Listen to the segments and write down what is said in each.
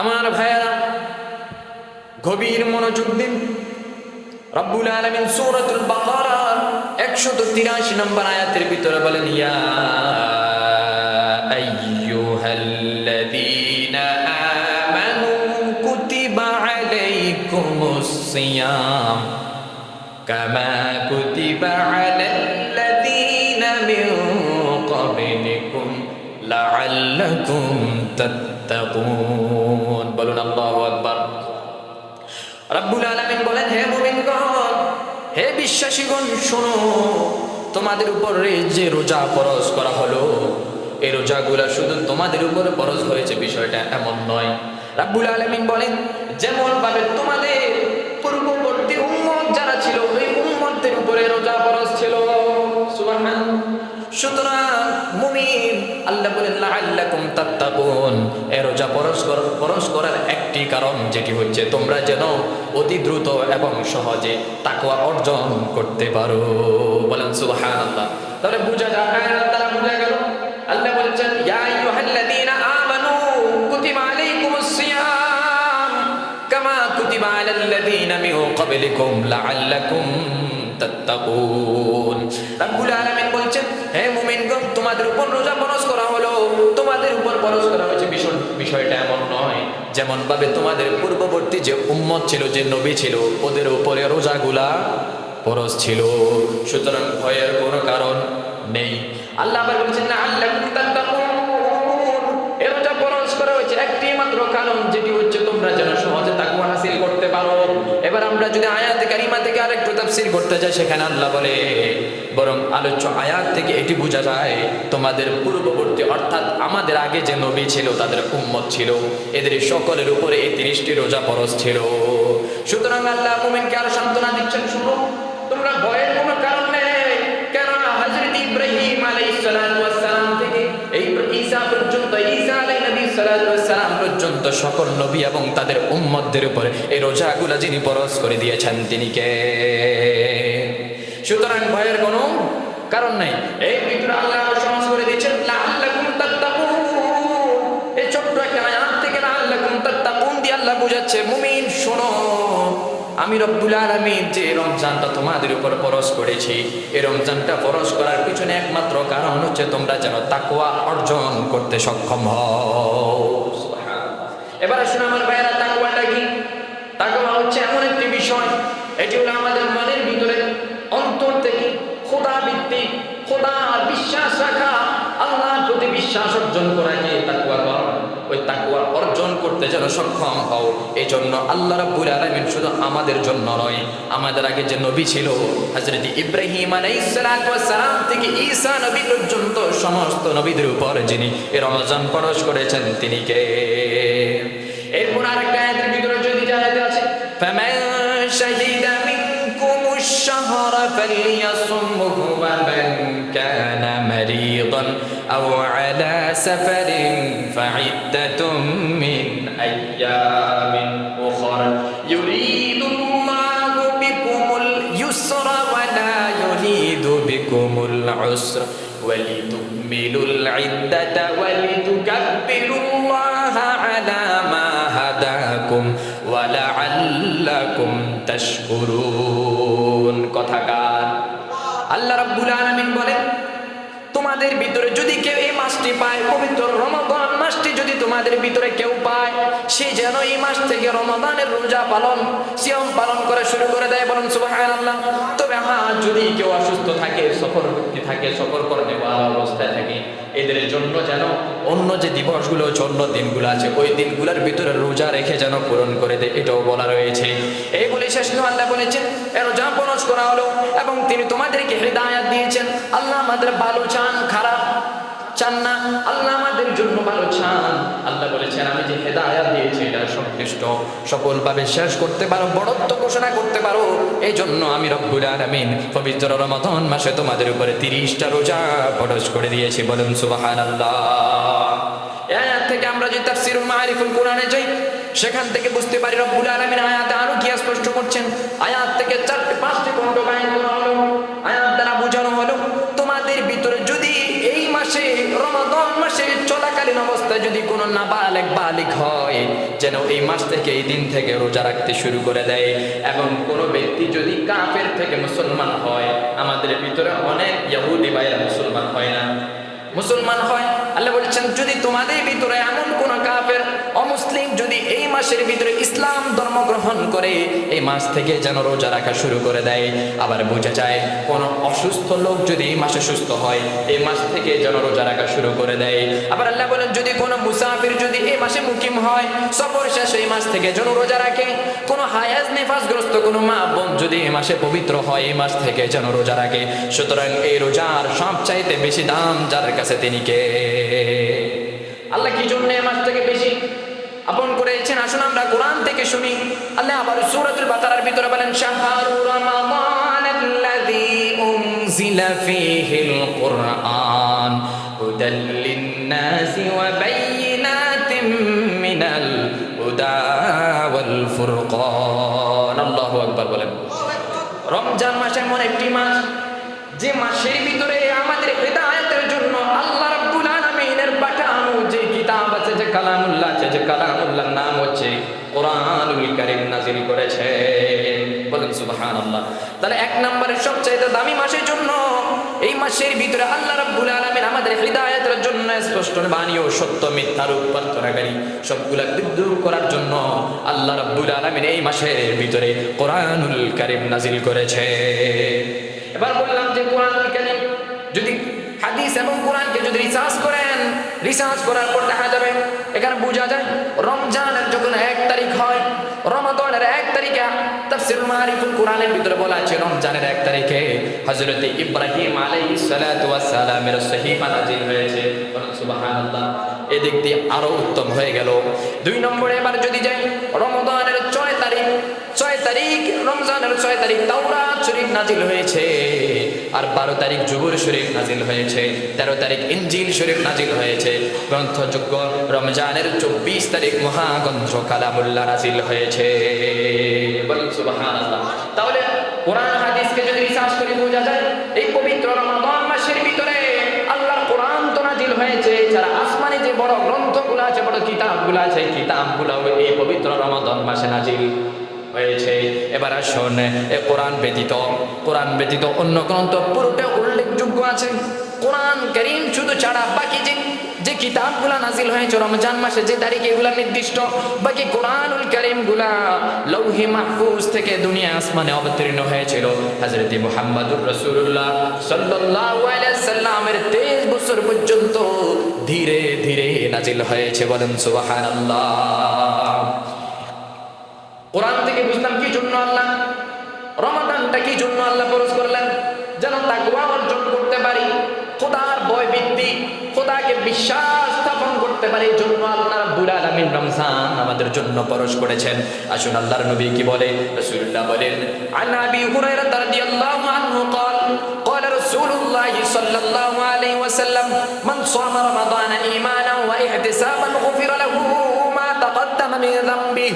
আমার ভাইয়েরা, গভীর মনোযোগ দিন। রব্বুল আলামিন সূরাতুল বাকারা 183 নম্বর আয়াতের ভিতরে বলেন, ইয়া আইয়ুহাল্লাযীনা আমানু কুতিবা লাআল্লাকুম তাত্তাকুন বলুন আল্লাহু আকবার। রাব্বুল আলামিন বলেন, হে মুমিনগণ, হে বিশ্বাসীগণ, শোনো, তোমাদের উপর যে রোজা ফরজ করা হলো, এই রোজাগুলা শুধু তোমাদের উপর ফরজ হয়েছে, বিষয়টা এমন নয়। রাব্বুল আলামিন বলেন যেমন ভাবে তোমাদের পূর্ববর্তী উম্মত যারা ছিল, ওই উম্মতদের উপরে রোজা ফরজ ছিল। সুবহানাল্লাহ। সুতরাং মুমিন, আল্লাহ বলেন তাত্তাকুন একটি কারণ, যেটি হচ্ছে তোমরা যেন অতি দ্রুত এবং সহজে অর্জন করতে পারো। বলেন তাহলে বুঝা যায় আয়াত দ্বারা বুঝা গেল। আল্লাহ বলেছেন, ইয়া আমানু কুতিবা আলাইকুমুস সিয়াম কামা কুতিবা মিন লাআল্লাকুম তাত্তাকুন আলামিন বলছেন তোমাদের উপর রোজা ফরজ করা হলো। তোমাদের উপর ফরজ করা হয়েছে। ভীষণ বিষয়টা এমন নয় যেমন ভাবে তোমাদের পূর্ববর্তী যে উম্মত ছিল, যে নবী ছিল, ওদের উপরে রোজাগুলা ফরজ ছিল। সুতরাং ভয়ের কোনো কারণ নেই। আল্লাহ আবার বলছেন না আল্লাহ এ রোজা ফরজ করা হয়েছে একটি মাত্র কারণ যেটি হচ্ছে তোমরা যেন সহজে তাকওয়া হাসিল করতে পারো। এবার আমরা যদি আয়াত কারিমা থেকে আরেকটু তাফসীর করতে যাই, সেখানে আল্লাহ বলে, বরং আলোচ্য আয়াত থেকে এটি বোঝা যায়, তোমাদের পূর্ববর্তী অর্থাৎ আমাদের আগে যে নবী ছিল, তাদের উম্মত ছিল, এদের সকলের উপরে এই তিরিশটি রোজা ফরজ ছিল। সুতরাং আল্লাহ মুমিনকে আরও সান্ত্বনা দিচ্ছেন, শুনো, তোমরা ভয়ের কোনো কারণ নেই। কেন হযরত ইব্রাহিম আলাইহিস সালাম পর্যন্ত সকল নবী এবং তাদের উম্মতদের উপরে এই রোজাগুলা যিনি ফরজ করে দিয়েছেন, তিনি কে? সুতরাং ভয়ের কোনো কারণ নাই। এই ভিতরে আল্লাহ সহজ করে দিয়েছেন, লাআল্লাকুম তাত্তাকুন। এই ছোট্ট একটা আয়াত থেকে লাআল্লাকুম তাত্তাকুন দিয়ে আল্লাহ বুঝাচ্ছে, মুমিন, শোনো। আমি রব্বুল আলামিন যে রমজানটা তোমাদের উপর পরশ করেছি, এই রমজানটা পরশ করার পিছনে একমাত্র কারণ হচ্ছে তোমরা যেন তাকওয়া অর্জন করতে সক্ষম হও। এবার আসুন আমার ভাইয়েরা, তাকওয়াটা কি? তাকওয়া হচ্ছে এমন একটি বিষয়, এটি হলো আমাদের মনের ভিতরে অন্তর থেকে খোদা ভিত্তিক, খোদার বিশ্বাস রাখা, আল্লাহর প্রতি বিশ্বাস অর্জন করাকে করা ওই তাকওয়া অর্জন করতে যেন সক্ষম হও এই জন্য আল্লাহ রাব্বুল আলামিন শুধু আমাদের জন্য নয় আমাদের আগে যে নবী ছিল হযরত ইব্রাহিম আলাইহিস সালাতু ওয়াস সালাম থেকে ঈসা নবী পর্যন্ত সমস্ত নবীদের উপর যিনি এই রমজান পরশ করেছেন তিনি কে এরপর আরেকটা আয়াতের ভিতরে যদি জানাতে আছে ফামান শাহিদা মিনকুম الشهر فليصمه ومن كان مريضا أو على سفر فعدة من أيام أخر يريد الله بكم اليسر ولا يريد بكم العسر ولتكملوا العدة ولتكبروا الله على ما هداكم ولعلكم تشكرون কথাকার আল্লাহ রাব্বুল আলামিন বলেন তোমাদের ভিতরে যদি কেউ এই মাসটি পায়, পবিত্র রমাদান মাসটি যদি তোমাদের ভিতরে কেউ পায়, সে যেন এই মাস থেকে রমাদানের রোজা পালন, সিয়ম পালন করা শুরু করে দেয়। বলুন সুবাহ তবে হ্যাঁ যদি কেউ অসুস্থ থাকে, সফর থাকে, সফর করতে পারা অবস্থায় থাকে, এদের জন্য যেন অন্য যে দিবসগুলো অন্য দিনগুলো আছে, ওই দিনগুলোর ভিতরে রোজা রেখে যেন পূরণ করে দেয়, এটাও বলা রয়েছে। এইগুলি শেষ আল্লাহ বলেছেন রোজা পরশ করা হলো এবং তিনি তোমাদেরকে হৃদায়াত দিয়েছেন। আল্লাহ আমাদের ভালো চান, খারাপ চান না। আল্লাহ আমাদের জন্য ভালো চান। আল্লাহ বলেছেন, আমি যে হেদায়াত দিয়েছি, এটা সংশ্লিষ্ট সফলভাবে শেষ করতে পারো, বড়ত্ব ঘোষণা করতে পারো। এই জন্য আমি রব্বুল আলামিন পবিত্র রমাদান মাসে তোমাদের উপরে তিরিশটা রোজা ফরজ করে দিয়েছি। বলুন, সুবহানাল্লাহ। এই আয়াত থেকে আমরা যদি তাফসিরুল মাআরিফুল কোরআনে যাই, সেখান থেকে বুঝতে পারি রব্বুল আলামিন আয়াতে আরও কি স্পষ্ট করছেন। আয়াত থেকে চারটি যদি কোনো নাবালেক বালিক হয়, যেন এই মাস থেকে এই দিন থেকে রোজা রাখতে শুরু করে দেয়। এবং কোনো ব্যক্তি যদি কাপের থেকে মুসলমান হয়, আমাদের ভিতরে অনেক ইহুদি ভাইরা মুসলমান হয় না। মুসলমান হয়, আল্লাহ বলছেন, যদি তোমাদের ভিতরে এমন কোনো কাপের যদি এই মাসের ভিতরে ইসলাম ধর্ম গ্রহণ করে, এই মাস থেকে যেন রোজা রাখা শুরু করে দেয়। আবার বোঝা যায়, কোন অসুস্থ লোক যদি এই মাসে সুস্থ হয়, এই মাস থেকে যেন রোজা রাখা শুরু করে দেয়। আবার আল্লাহ বলেন, যদি কোনো মুসাফির যদি এই মাসে মুকিম হয়, সফর শেষ এই মাস থেকে যেন রোজা রাখে। কোন হায়াজ নেফাসগ্রস্ত কোনো মা বোন যদি এই মাসে পবিত্র হয়, এই মাস থেকে যেন রোজা রাখে। সুতরাং এই রোজার সব চাইতে বেশি দাম যার কাছে তিনি কে? আল্লাহ কি জন্য এই মাস থেকে বেশি আপন করেছেন আসুন আমরা কোরআন থেকে শুনি। আল্লাহ আবার সূরাতুল বাকারার ভিতরে বলেন বলেন। রমজান মাস এমন একটি মাস, যে মাসের ভিতরে আমাদের হেদায়েতের জন্য আল্লাহ রাব্বুল আলামিনের পাঠানো যে কিতাব আছে যে কালামুল্লাহ আছে, যে কালামুল্লাহর নাম হচ্ছে কোরআনুল কারীম নাযিল করেছে। বলেন সুবহানাল্লাহ। তাহলে এক নম্বরের দামি মাসের জন্য এই মাসের ভিতরে আল্লাহ রাব্বুল আলামিন আমাদের জন্য স্পষ্ট বাণী ও সত্য মিথ্যার উৎপাদনাকারী সবগুলা করার জন্য আল্লাহ রাব্বুল আলামিন এই মাসের ভিতরে কোরআনুল কারীম নাযিল করেছে। এবার বললাম যে কোরআনুল কারীম যদি হাদিস এবং রিসার্চ করার পর দেখা যাবে এখানে বোঝা যায় রমজানের যখন এক তারিখ হয় রমাদানের এক তারিখে তাফসির মারিফুল কোরআনের ভিতরে বলা আছে, রমজানের এক তারিখে হযরত ইব্রাহিম আলাইহিস সালাতু ওয়াস সালামের সহিফা নাযিল হয়েছে। সুবহানাল্লাহ। এদিক দিয়ে আরও উত্তম হয়ে গেল। দুই নম্বরে এবার যদি যাই, রমজানের ছয় তারিখ ছয় তারিখ, রমজানের ছয় তারিখ তাওরাত শরীফ নাজিল হয়েছে। আর বারো তারিখ জুবুর শরীফ নাজিল হয়েছে। তেরো তারিখ ইঞ্জিল শরীফ নাজিল হয়েছে। গ্রন্থযোগ্য রমজানের চব্বিশ তারিখ মহাগ্রন্থ কালামুল্লাহ নাজিল হয়েছে। বলুন, সুবহানাল্লাহ। তাহলে কোরআন হাদিসকে যদি রিসার্চ করে, বোঝা যায় এই পবিত্র রমাদান মাসের ভিতরে আল্লাহর কোরআন তো নাজিল হয়েছে। যারা আসমানে যে বড় গ্রন্থগুলো আছে, বড় কিতাবগুলো আছে কিতাবগুলো এই পবিত্র রমাদান মাসে নাজিল হয়েছে। এবার আসুন, এ কোরআন ব্যতীত কোরআন ব্যতীত অন্য গ্রন্থ পুরোটা উল্লেখযোগ্য আছে। কোরআন করিম শুধু ছাড়া বাকি যে কিতাবগুলা নাজিল হয়েছে রমজান মাসে, যে তারিখে এগুলা নির্দিষ্ট, বাকি কোরআনুল করিমগুলা লৌহি মাহফুজ থেকে দুনিয়া আসমানে অবতীর্ণ হয়েছিল। হযরত মুহাম্মদুর রাসূলুল্লাহ সাল্লাল্লাহু আলাইহি সাল্লামের 23 বছর পর্যন্ত ধীরে ধীরে নাজিল হয়েছে বলেন সুবহানাল্লাহ। কোরআন থেকে বুঝলাম কি জন্য আল্লাহ, রমাদানটা কি জন্য আল্লাহ ফরজ করলেন, যেন তাকওয়া অর্জন করতে পারি। খোদার ভয় বৃদ্ধি খোদাকে বিশ্বাস স্থাপন করতে পারি এই জন্য আল্লাহ রাব্বুল আলামিন রমজান আমাদের জন্য ফরজ করেছেন আসুন আল্লাহর নবী কি বলে রাসূলুল্লাহ বলেন আন আবি হুরায়রা রাদিয়াল্লাহু আনহু قال قال رسول الله صلى الله عليه وسلم من صام رمضان ايمانا واحتسابا غفر له ما تقدم من ذنبه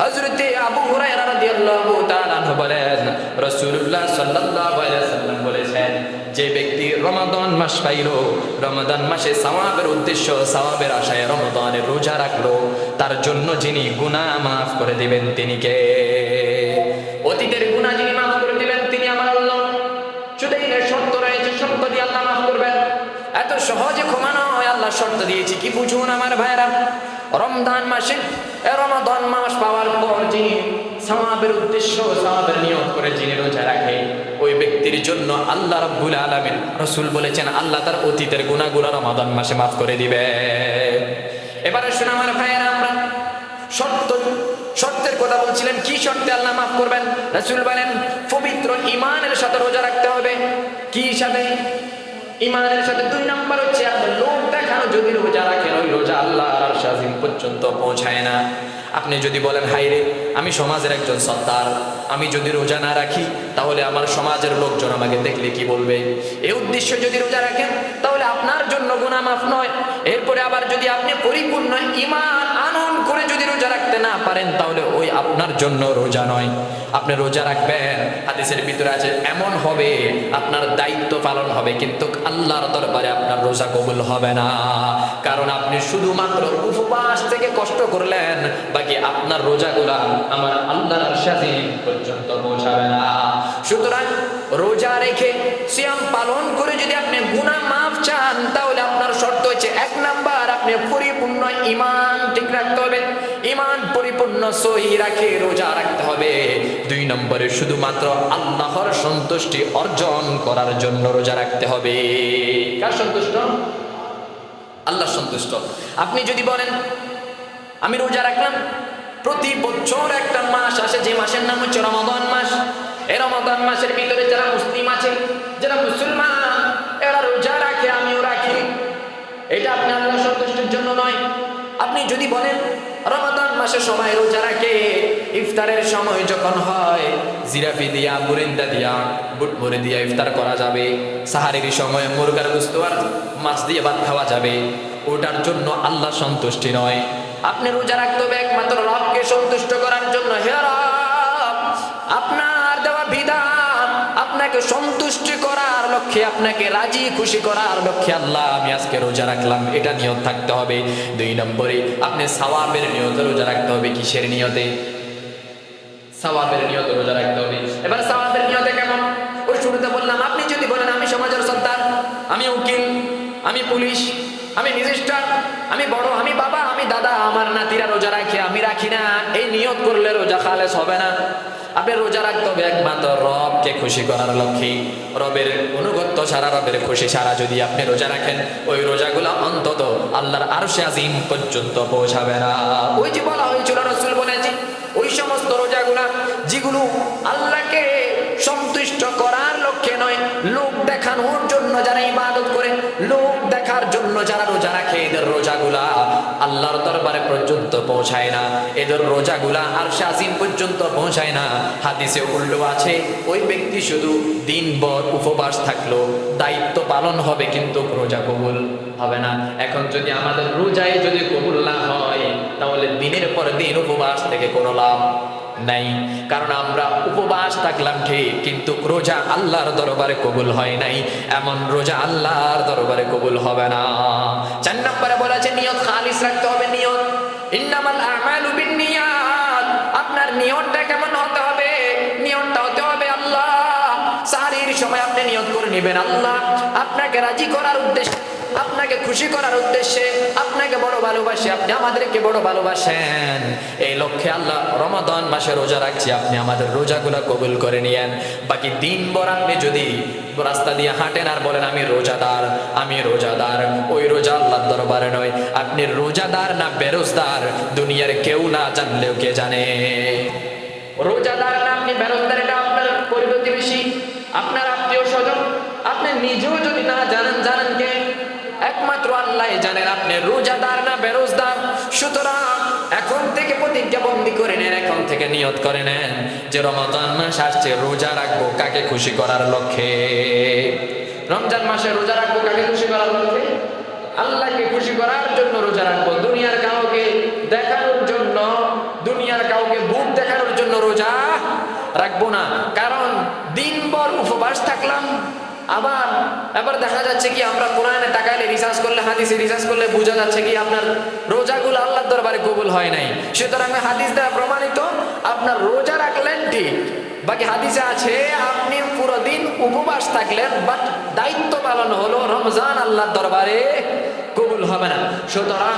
হযরতে আবু হুরায়রা রাদিয়াল্লাহু তাআলা আনহু বলেন রাসূলুল্লাহ সাল্লাল্লাহু আলাইহি সাল্লাম বলেছেন যে ব্যক্তি রমাদান মাস পাইল, রমাদান মাসে সওয়াবের উদ্দেশ্য, সওয়াবের আশায় রমাদানের রোজা রাখল, তার জন্য যিনি গুণা মাফ করে দিবেন তিনি কে? অতীতের গুণা যিনি মাফ করে দিবেন তিনি আমার আল্লাহ। শুধু শর্ত রয়েছে, শর্ত দিয়ে আল্লাহ মাফ করবেন। এত সহজে ক্ষমা নয় আল্লাহ শর্ত দিয়েছি। কি বুঝুন আমার ভাইরা রমজান মাসে, এ মাস পাওয়ার পর যিনি সওয়াবের উদ্দেশ্য, সওয়াবের নিয়ত করে যিনি রোজা রাখে, ওই ব্যক্তির জন্য আল্লাহ রাব্বুল আলামিন, রাসূল বলেছেন, আল্লাহ তার অতীতের গুনাহগুলো রমাদান মাসে মাফ করে দিবে। এবারে শুনে আমার ভাইয়েরা আমরা, শর্ত, শর্তের কথা বলছিলেন, কি শর্তে আল্লাহ মাফ করবেন? রাসূল বলেন, পবিত্র ইমানের সাথে রোজা রাখতে হবে। কি সাথে ইমানের সাথে দুই নাম্বার হচ্ছে, আপনি লোক দেখানো যদি রোজা রাখেন, ওই রোজা আল্লাহ আর পর্যন্ত পৌঁছায় না। আপনি যদি বলেন হাইরে আমি সমাজের একজন সত্তার, আমি যদি রোজা না রাখি, তাহলে আমার সমাজের লোকজন আমাকে দেখলে কি বলবে? এই উদ্দেশ্য যদি রোজা রাখেন, তাহলে আপনার জন্য গুনাহ মাফ নয়। এরপরে আবার যদি আপনি পরিপূর্ণ ইমান না পারেন, তাহলে ওই আপনার জন্য রোজা নয়। আপনি রোজা রাখবেন, হাদিসের ভিতরে আছে, এমন হবে, আপনার দায়িত্ব পালন হবে, কিন্তু আল্লাহর দরবারে আপনার রোজা কবুল হবে না। কারণ আপনি শুধুমাত্র উপবাস থেকে কষ্ট করলেন, বাকি আপনার রোজাগুলা আমার আল্লাহর সাথে পর্যন্ত পৌঁছাবে না। সুতরাং রোজা রেখে সিয়াম পালন করে যদি আপনি গুণা মাফ চান, তাহলে আপনার শর্ত হচ্ছে এক নাম্বার, আপনি পরিপূর্ণ ইমান ঠিক রাখতে হবে। ইমান পরিপূর্ণ সহি রাখে, রোজা রাখতে হবে। দুই নম্বরে শুধুমাত্র আল্লাহর সন্তুষ্টি অর্জন করার জন্য রোজা রাখতে হবে। কার সন্তুষ্ট? আল্লাহ সন্তুষ্ট। আপনি যদি বলেন, আমি রোজা রাখলাম, প্রতি বছর একটা মাস আসে, যে মাসের নাম হচ্ছে রমাদান মাস। এই রমাদান মাসের ভিতরে যারা মুসলিম আছে, যারা মুসলমান, এরা রোজা রাখে, আমিও রাখি। এটা আপনি আল্লাহ সন্তুষ্টির জন্য নয়। আপনি যদি বলেন রমাদান মাসে সময় রোজা রাখে। ইফতারের সময় যখন হয়, জিরাফি দিয়া বুরিন্দা দিয়া, বুট ভরে দিয়া ইফতার করা যাবে। সাহারির সময় মুরগার গুস্ত আর মাছ দিয়ে ভাত খাওয়া যাবে। ওটার জন্য আল্লাহ সন্তুষ্টি নয়। আপনি রোজা রাখতে হবে একমাত্র রবকে সন্তুষ্ট করার জন্য। হে রব, আপনার দেওয়া বিধান আপনাকে সন্তুষ্টি করার লক্ষ্যে, আপনাকে রাজি, খুশি করার লক্ষ্যে আল্লাহ আমি আজকে রোজা রাখলাম। এটা নিয়ত থাকতে হবে। দুই নম্বরে, আপনি সাওয়াবের নিয়তে রোজা রাখতে হবে কিসের নিয়তে? সাওয়াবের নিয়তে রোজা রাখতে হবে। এবার সাওয়াবের নিয়তে কেমন? ওই শুরুতে বললাম, আপনি যদি বলেন, আমি সমাজের সন্তান, আমি উকিল, আমি পুলিশ, আমি ম্যাজিস্ট্রেট আমি বড়, আমি বাবা, আমি দাদা, আমার নাতিরা রোজা রাখি, আমি রাখি না। এই নিয়ত করলে রোজা খালেস হবে না। আপনি রোজা রাখতে হবে একমাত্র রবকে খুশি করার লক্ষ্যে। রবের অনুগত্য সারা, রবের খুশি সারা যদি আপনি রোজা রাখেন, ওই রোজাগুলো অন্তত আল্লাহর আরশে আজিম পর্যন্ত পৌঁছাবে না। ওই যে বলা হয়েছিল, রসুল বলেছি ওই সমস্ত রোজাগুলা যেগুলো আল্লাহকে সন্তুষ্ট করার লক্ষ্যে নয়, লোক দেখানোর জন্য যারা ইবাদত করে, লোক দেখার জন্য যারা রোজা রাখে, এদের রোজাগুলা আল্লাহর দরবারে পর্যন্ত পৌঁছায় না। এদের রোজাগুলা আর শাসিন পর্যন্ত পৌঁছায় না। হাদিসে উল্লেখ আছে, ওই ব্যক্তি শুধু দিনভর উপবাস থাকল, দায়িত্ব পালন হবে কিন্তু রোজা কবুল হবে না। এখন যদি আমাদের রোজায় যদি কবুল না হয়, তাহলে দিনের পর দিন উপবাস থেকে কোনো লাভ নাই। কারণ আমরা উপবাস থাকলাম ঠিক, কিন্তু রোজা আল্লাহর দরবারে কবুল হয় নাই। এমন রোজা আল্লাহর দরবারে কবুল হবে না। চার নম্বরে নিয়ত, খালিস রাখতে হবে নিয়ত। ইন্নামাল আমালু বিনিয়াত আপনার নিয়তটা কেমন হতে হবে? নিয়তটা হতে হবে আল্লাহ। সারির সময় আপনি নিয়ত করে নেবেন আল্লাহ। আপনাকে রাজি করার উদ্দেশ্যে আপনাকে খুশি করার উদ্দেশ্যে আপনাকে বড় ভালোবাসি আপনি আমাদেরকে বড় ভালোবাসেন। এই লক্ষ্যে আল্লাহ রমাদান মাসে রোজা রাখছি আপনি আমাদের রোজাগুলা কবুল করে নিয়েন। বাকি দিনভর আপনি যদি রাস্তা দিয়ে হাঁটেন আর বলেন আমি রোজাদার আমি রোজাদার। ওই রোজা আল্লাহর দরবারে নয় আপনি রোজাদার না বেরোজদার দুনিয়ার কেউ না জানলেও কে জানে? রোজাদার না আপনি বেরোজদার এটা আপনার পরিবেশী আপনার আত্মীয় স্বজন আপনি নিজেও যদি না জানেন জানেন কে? একমাত্র আল্লাহ জানেন আপনি রোজাদার না বেরোজদার। সুতরাং এখন থেকে প্রতিজ্ঞা বন্দি করে নেন, এখন থেকে নিয়ত করে নেন যে রমাদান মাস আসছে, রোজা রাখব কাকে খুশি করার লক্ষ্যে? রমজান মাসে রোজা রাখব কাকে খুশি করার লক্ষ্যে? আল্লাহকে খুশি করার জন্য রোজা রাখব। দুনিয়ার কাউকে দেখানোর জন্য, দুনিয়ার কাউকে বুক দেখানোর জন্য রোজা রাখব না। কারণ দিনভর উপবাস থাকলাম আবার এবার দেখা যাচ্ছে কি আমরা কোরআনে তাকাইলে রিসার্চ করলে, হাদিসে রিসার্চ করলে বোঝা যাচ্ছে কি আপনার রোজাগুলো আল্লাহর দরবারে কবুল হয় নাই। সুতরাং হাদিস দ্বারা প্রমাণিত, আপনার রোজা রাখলেন ঠিক, বাকি হাদিসে আছে, আপনি পুরো দিন উপবাস থাকলেন বাট দায়িত্ব পালন হলো রমজান আল্লাহর দরবারে কবুল হবে না। সুতরাং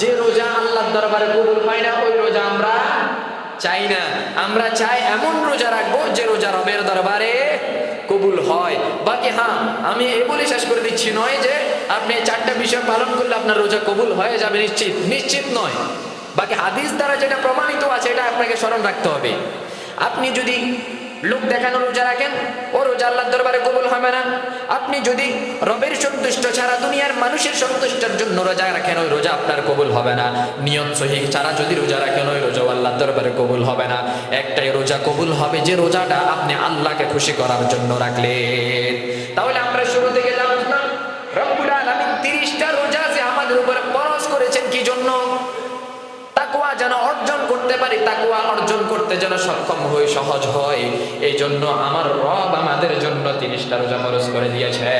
যে রোজা আল্লাহর দরবারে কবুল হয় না, ওই রোজা আমরা চাই না। আমরা চাই এমন রোজা রাখব যে রোজা রবের দরবারে কবুল হয়। বাকি হ্যাঁ আমি এ বলে শেষ করে দিচ্ছি। নয় যে, আপনি চারটা বিষয় পালন করলে আপনার রোজা কবুল হয়ে যাবে নিশ্চিত। নিশ্চিত নয়। বাকি হাদিস দ্বারা যেটা প্রমাণিত আছে, এটা আপনাকে স্মরণ রাখতে হবে। আপনি যদি লোক দেখানো রোজা রাখেন? ও রোজা আল্লাহর দরবারে কবুল হবে না। আপনি যদি রবের সন্তুষ্ট ছাড়া দুনিয়ার মানুষের সন্তুষ্টের জন্য রোজা রাখেন, ওই রোজা আপনার কবুল হবে না। নিয়ম সহি ছাড়া যদি রোজা রাখেন, ওই রোজা আল্লাহর দরবারে কবুল হবে না। একটাই রোজা কবুল হবে যে রোজাটা আপনি আল্লাহকে খুশি করার জন্য রাখলেন। যেন অর্জন করতে পারি, তাকুয়া অর্জন করতে যেন সক্ষম হই, সহজ হয় এই জন্য আমার রব আমাদের জন্য তিরিশটা রোজা খরচ করে দিয়েছে